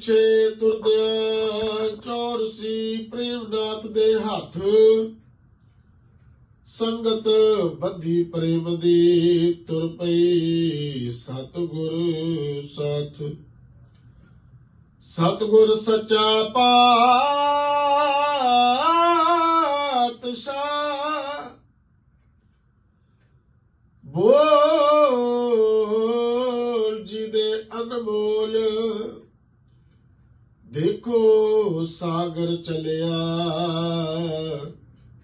ਛੇ ਤੁਰਦਿਆਂ ਚੌਰਸੀ ਪ੍ਰੇਮਨਾਥ ਦੇ ਹੱਥ। ਸੰਗਤ ਬੱਧੀ ਪ੍ਰੇਮ ਦੀ ਤੁਰ ਪਈ ਸਤਿਗੁਰ ਸਾਥ। ਸਤਿਗੁਰ ਸੱਚਾ ਪਾਤਸ਼ਾਹ। ਬੋ ਦੇਖੋ ਸਾਗਰ ਚਲਿਆ,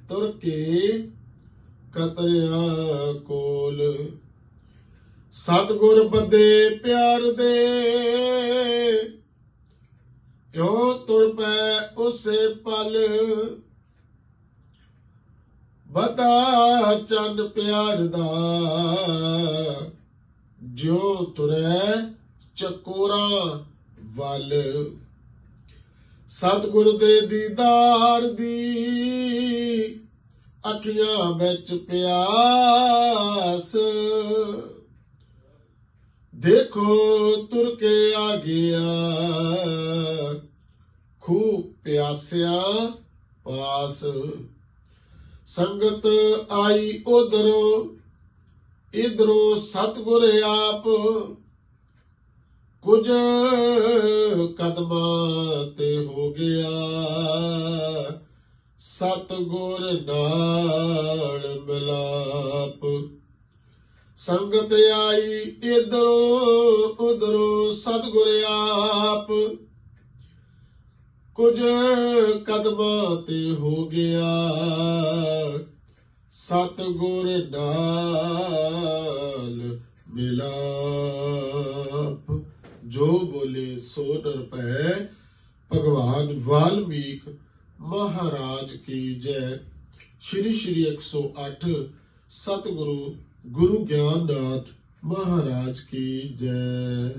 ਤੁਰ ਕੇ ਕਤਰਿਆ ਕੋਲ। ਸਤਗੁਰ ਬੱਦੇ ਪਿਆਰ ਦੇ ਕਿਉ ਤੁਰ ਪੈ ਉਸੇ ਪਲ। ਬਤਾ ਚੰਨ ਪਿਆਰ ਦਾ, ਜਿਉ ਤੁਰੈ ਚਕੋਰਾ ਵੱਲ। ਸਤਿਗੁਰ ਦੇ ਦੀਦਾਰ ਦੀ ਅੱਖੀਆਂ ਵਿੱਚ ਪਿਆਸ। ਦੇਖੋ ਤੁਰ ਕੇ ਆ ਗਿਆ ਖੂ ਪਿਆਸਿਆ ਪਾਸ। ਸੰਗਤ ਆਈ ਉਧਰੋਂ, ਇਧਰੋਂ ਸਤਿਗੁਰ ਆਪ ਕੁਝ ਕਦਮਾਂ ਤੇ ਹੋ ਗਿਆ। ਸਤਿਗੁਰ ਨਾਲ ਮਿਲਾਪ। ਸੰਗਤ ਆਈ ਇਧਰੋਂ ਉਧਰੋਂ ਸਤਿਗੁਰ ਆਪ। ਕੁਝ ਕਦਮਾਂ ਤੇ ਹੋ ਗਿਆ। ਸਤਿਗੁਰ ਨਾਲ ਮਿਲਾਪ। ਜੋ ਬੋਲੇ ਸੋ ਨਰ ਭਗਵਾਨ ਵਾਲਮੀਕ ਮਹਾਰਾਜ ਕੀ ਜੈ। ਸ਼੍ਰੀ ਸ਼੍ਰੀ 108 ਸਤਿਗੁਰੂ ਗੁਰੂ ਗਿਆਨਨਾਥ ਮਹਾਰਾਜ ਕੀ ਜੈ।